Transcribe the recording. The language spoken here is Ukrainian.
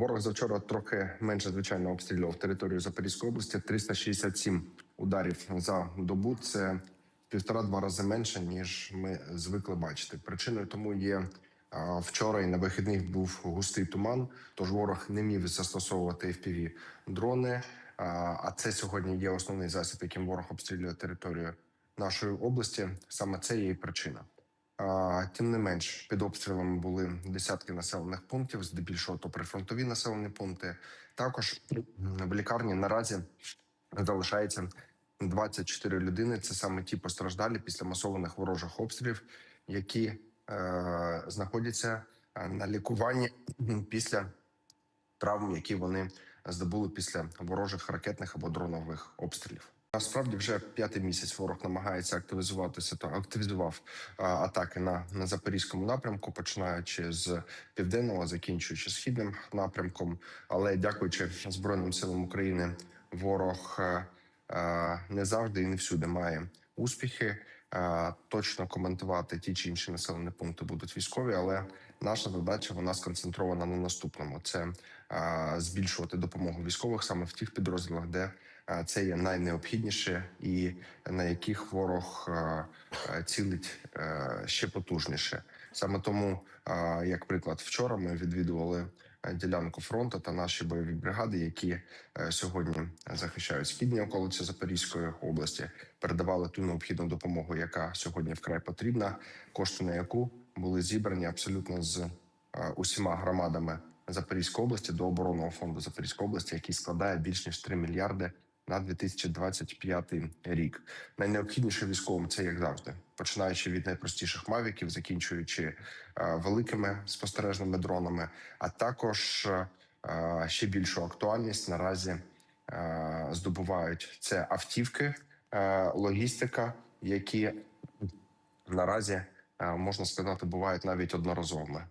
Ворог завчора трохи менше звичайно обстрілював територію Запорізької області. 367 ударів за добу. Це півтора-два рази менше ніж ми звикли бачити. Причиною тому є вчора і на вихідних був густий туман. Тож ворог не міг застосовувати fpv дрони. А, це сьогодні є основний засіб, яким ворог обстрілює територію нашої області. Саме це є і причина. Тим не менш, під обстрілами були десятки населених пунктів, здебільшого то прифронтові населені пункти. Також в лікарні наразі залишається 24 людини. Це саме ті постраждалі після масованих ворожих обстрілів, які е, знаходяться е, на лікуванні після травм, які вони здобули після ворожих ракетних або дронових обстрілів. Насправді вже п'ятий місяць ворог намагається активізуватися та активізував атаки на, на запорізькому напрямку, починаючи з південного, закінчуючи східним напрямком. Але дякуючи Збройним силам України, ворог е, е, не завжди і не всюди має успіхи. Е, Точно коментувати ті чи інші населені пункти будуть військові, але наша задача вона сконцентрована на наступному: це збільшувати допомогу військових саме в тих підрозділах, де це є найнеобхідніше, і на яких ворог цілить е, ще потужніше. Саме тому, як приклад, вчора ми відвідували е, ділянку фронту та наші бойові бригади, які е, сьогодні захищають східні околиці Запорізької області, передавали ту необхідну допомогу, яка сьогодні вкрай потрібна, кошти на яку були зібрані абсолютно з усіма громадами Запорізької області до оборонного фонду Запорізької області, який складає більш ніж 3 мільярди на 2025 рік. Найнеобхідніше військовим це як завжди, починаючи від найпростіших мавіків, закінчуючи е, великими спостережними дронами, а також е, ще більшу актуальність наразі е, здобувають це автівки, логістика, які наразі можна сказати бувають навіть одноразовими.